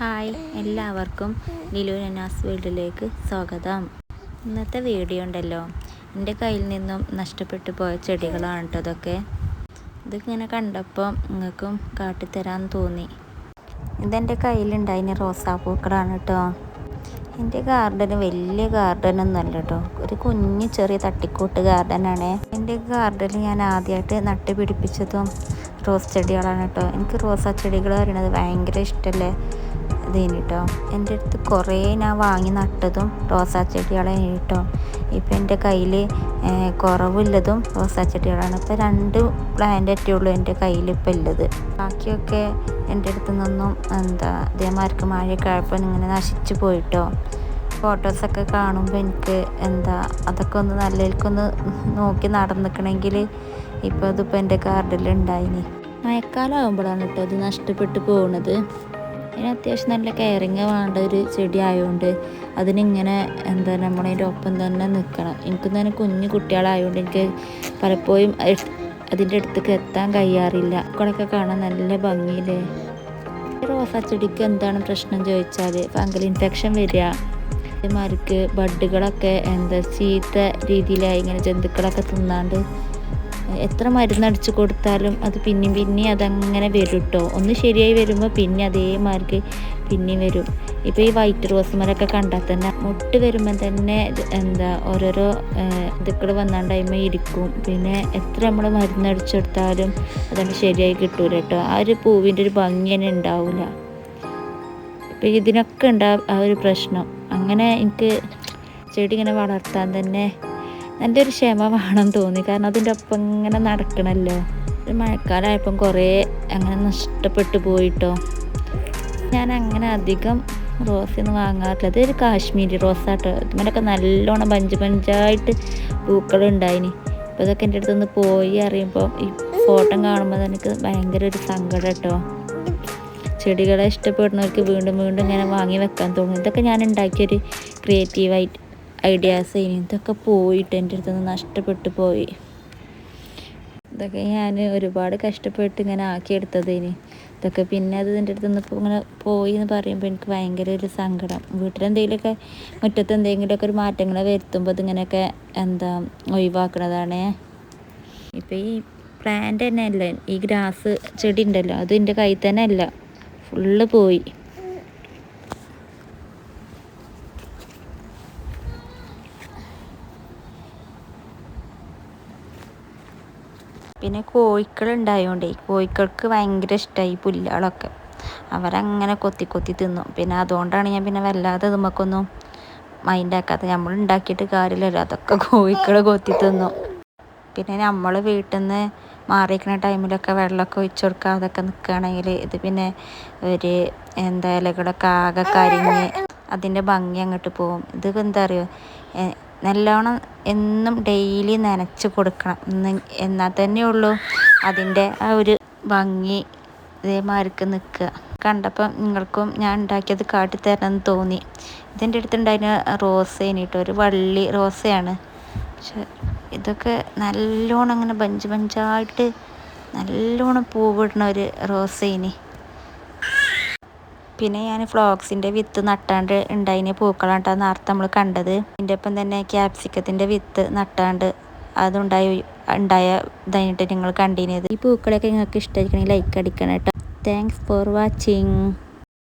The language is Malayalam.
ഹായ് എല്ലാവർക്കും ലിലു നനാസ് വീടിലേക്ക് സ്വാഗതം. ഇന്നത്തെ വീഡിയോ ഉണ്ടല്ലോ. എന്റെ കയ്യിൽ നിന്നും നഷ്ടപ്പെട്ടു പോയ ചെടികളാണ് കേട്ടോ ഇതൊക്കെ. ഇതിങ്ങനെ കണ്ടപ്പോൾ നിങ്ങൾക്കും കാട്ടിത്തരാൻ തോന്നി. ഇതെന്റെ കയ്യിലുണ്ടായിന് റോസാപ്പൂക്കളാണ് കേട്ടോ എന്റെ ഗാർഡന് വലിയ ഗാർഡനൊന്നും അല്ല കേട്ടോ ഒരു കുഞ്ഞു ചെറിയ തട്ടിക്കൂട്ട് ഗാർഡനാണ്. എന്റെ ഗാർഡനിൽ ഞാൻ ആദ്യമായിട്ട് നട്ട് പിടിപ്പിച്ചതും റോസ് ചെടികളാണ് കേട്ടോ എനിക്ക് റോസാ ചെടികൾ പറയുന്നത് ഭയങ്കര ഇഷ്ടമല്ലേ ഇതേനി കേട്ടോ എന്റെ അടുത്ത് കുറേ ഞാൻ വാങ്ങി നട്ടതും റോസാ ചെടികളാണ് കേട്ടോ. ഇപ്പം എന്റെ കയ്യിൽ കുറവില്ലതും റോസാ ചെടികളാണ്. ഇപ്പം രണ്ട് പ്ലാന്റ് ഒറ്റേ ഉള്ളൂ എന്റെ കയ്യിൽ ഇപ്പം ഉള്ളത്. ബാക്കിയൊക്കെ എന്റെ അടുത്ത് നിന്നും എന്താ ഇതേമാർക്ക് മഴയൊക്കെ ആയപ്പോൾ ഇങ്ങനെ നശിച്ചു പോയിട്ടോ. ഫോട്ടോസൊക്കെ കാണുമ്പോൾ എനിക്ക് എന്താ അതൊക്കെ ഒന്ന് നല്ലതിൽക്കൊന്ന് നോക്കി നടന്നിക്കണമെങ്കിൽ ഇപ്പോൾ അതിപ്പോൾ എന്റെ കാർഡിൽ ഉണ്ടായിനി. മഴക്കാലം ആകുമ്പോഴാണ് കേട്ടോ അത് നഷ്ടപ്പെട്ടു പോകുന്നത് അതിന് അത്യാവശ്യം നല്ല കെയറിങ് വേണ്ട ഒരു ചെടി ആയതുകൊണ്ട് അതിനിങ്ങനെ എന്താ നമ്മളതിന്റെ ഒപ്പം തന്നെ നിൽക്കണം എനിക്ക് തന്നെ കുഞ്ഞു കുട്ടികളായതുകൊണ്ട് എനിക്ക് പലപ്പോഴും അതിന്റെ അടുത്തേക്ക് എത്താൻ കഴിയാറില്ല. കുടൊക്കെ കാണാൻ നല്ല ഭംഗിയില്ലേ? റോസാ ചെടിക്ക് എന്താണ് പ്രശ്നം ചോദിച്ചാൽ ഫംഗൽ ഇൻഫെക്ഷൻ വരിക. അതേമാർക്ക് ബഡുകളൊക്കെ എന്താ ചീത്ത രീതിയിലായി ഇങ്ങനെ ജന്തുക്കളൊക്കെ തിന്നാണ്ട് എത്ര മരുന്നടിച്ചു കൊടുത്താലും അത് പിന്നെയും പിന്നെയും അതങ്ങനെ വരും കേട്ടോ ഒന്ന് ശരിയായി വരുമ്പോൾ പിന്നെ അതേമാർക്ക് പിന്നെയും വരും. ഇപ്പോൾ ഈ വൈറ്റ് റോസ് മരമൊക്കെ കണ്ടാൽ തന്നെ മുട്ട് വരുമ്പോൾ തന്നെ എന്താ ഓരോരോ ഇതൊക്കെ വന്നാണ്ട് ഇരിക്കും. പിന്നെ എത്ര നമ്മൾ മരുന്നടിച്ചു കൊടുത്താലും അതങ്ങ് ശരിയായി കിട്ടൂല കേട്ടോ ആ ഒരു പൂവിന്റെ ഒരു ഭംഗി തന്നെ ഉണ്ടാവില്ല ഇപ്പം ഇതിനൊക്കെ ഉണ്ടാവും ആ ഒരു പ്രശ്നം. അങ്ങനെ എനിക്ക് ചെടി ഇങ്ങനെ വളർത്താൻ തന്നെ നല്ലൊരു ക്ഷമ വേണം തോന്നി. കാരണം അതിന്റെ ഒപ്പം ഇങ്ങനെ നടക്കണമല്ലോ ഒരു മഴക്കാലമായപ്പം കുറേ അങ്ങനെ നഷ്ടപ്പെട്ടു പോയിട്ടോ. ഞാൻ അങ്ങനെ അധികം റോസൊന്നും വാങ്ങാറില്ല. അതൊരു കാശ്മീരി റോസാട്ടോ. ഇതിനൊക്കെ നല്ലോണം പഞ്ച് പഞ്ചായിട്ട് പൂക്കളുണ്ടായിനി. അപ്പോൾ ഇതൊക്കെ എന്റെ അടുത്തുനിന്ന് പോയി അറിയുമ്പോൾ ഈ ഫോട്ടോ കാണുമ്പോൾ എനിക്ക് ഭയങ്കര ഒരു സങ്കടം കേട്ടോ ചെടികളെ ഇഷ്ടപ്പെടുന്നവർക്ക് വീണ്ടും വീണ്ടും ഇങ്ങനെ വാങ്ങി വെക്കാൻ തോന്നും. ഇതൊക്കെ ഞാൻ ഉണ്ടാക്കിയൊരു ക്രിയേറ്റീവായിട്ട് ഐഡിയാസ് ഇതൊക്കെ പോയിട്ട് എന്റെ അടുത്ത് നിന്ന് നഷ്ടപ്പെട്ടു പോയി. ഇതൊക്കെ ഞാൻ ഒരുപാട് കഷ്ടപ്പെട്ട് ഇങ്ങനെ ആക്കിയെടുത്തതിന് ഇതൊക്കെ പിന്നെ അത് എന്റെ അടുത്ത് നിന്ന് ഇങ്ങനെ പോയി എന്ന് പറയുമ്പോൾ എനിക്ക് ഭയങ്കര ഒരു സങ്കടം. വീട്ടിലെന്തെങ്കിലുമൊക്കെ മുറ്റത്ത് എന്തെങ്കിലുമൊക്കെ ഒരു മാറ്റങ്ങൾ വരുത്തുമ്പോൾ അതിങ്ങനെയൊക്കെ എന്താ ഒഴിവാക്കണതാണ്. ഇപ്പം ഈ പ്ലാന്റ് തന്നെ അല്ല ഈ ഗ്രാസ് ചെടി ഉണ്ടല്ലോ അത് എന്റെ കയ്യിൽ തന്നെ അല്ല ഫുള്ള് പോയി. പിന്നെ കോഴിക്കൾ ഉണ്ടായതുകൊണ്ടേ കോഴിക്കൾക്ക് ഭയങ്കര ഇഷ്ടമായി പുല്ലുകളൊക്കെ. അവരങ്ങനെ കൊത്തി കൊത്തി തിന്നും. പിന്നെ അതുകൊണ്ടാണ് ഞാൻ പിന്നെ വല്ലാതെ നമുക്കൊന്നും മൈൻഡാക്കാത്ത നമ്മൾ ഉണ്ടാക്കിയിട്ട് കാര്യമില്ലല്ലോ. അതൊക്കെ കോഴിക്കൾ കൊത്തി തിന്നും. പിന്നെ നമ്മൾ വീട്ടിൽ നിന്ന് മാറിയിരിക്കുന്ന ടൈമിലൊക്കെ വെള്ളമൊക്കെ ഒഴിച്ചു കൊടുക്കാതൊക്കെ നിൽക്കുകയാണെങ്കിൽ ഇത് പിന്നെ ഒരു എന്താ ഇലകളൊക്കെ ആകെ കരിഞ്ഞ് അതിന്റെ ഭംഗി അങ്ങോട്ട് പോവും ഇത് എന്താ അറിയുമോ നല്ലോണം എന്നും ഡെയിലി നനച്ച് കൊടുക്കണം. എന്നാൽ തന്നെ ഉള്ളൂ. അതിന്റെ ആ ഒരു ഭംഗി ഇതേമാർക്ക് നിൽക്കുക. കണ്ടപ്പം നിങ്ങൾക്കും ഞാൻ ഉണ്ടാക്കിയത് കാട്ടിത്തരണമെന്ന് തോന്നി. ഇതിന്റെ അടുത്തുണ്ടായിരുന്ന റോസേനി കേട്ടോ ഒരു വള്ളി റോസയാണ്. പക്ഷെ ഇതൊക്കെ നല്ലോണം അങ്ങനെ ബഞ്ച് ബഞ്ചായിട്ട് നല്ലോണം പൂവിടുന്ന ഒരു റോസേനി പിന്നെ ഞാൻ ഫ്ലോക്സിന്റെ വിത്ത് നട്ടാണ്ട് ഉണ്ടായിന് പൂക്കളാണ് നേരത്തെ നമ്മൾ കണ്ടത്. ഇതിന്റെ ഒപ്പം തന്നെ ക്യാപ്സിക്കത്തിന്റെ വിത്ത് നട്ടാണ്ട് അതുണ്ടായി ഉണ്ടായ ഇതായിട്ട് നിങ്ങൾ കണ്ടിരുന്നത് ഈ പൂക്കളൊക്കെ നിങ്ങൾക്ക് ഇഷ്ടമായിരിക്കണമെങ്കിൽ ലൈക്ക് അടിക്കണം കേട്ടോ. Thanks for watching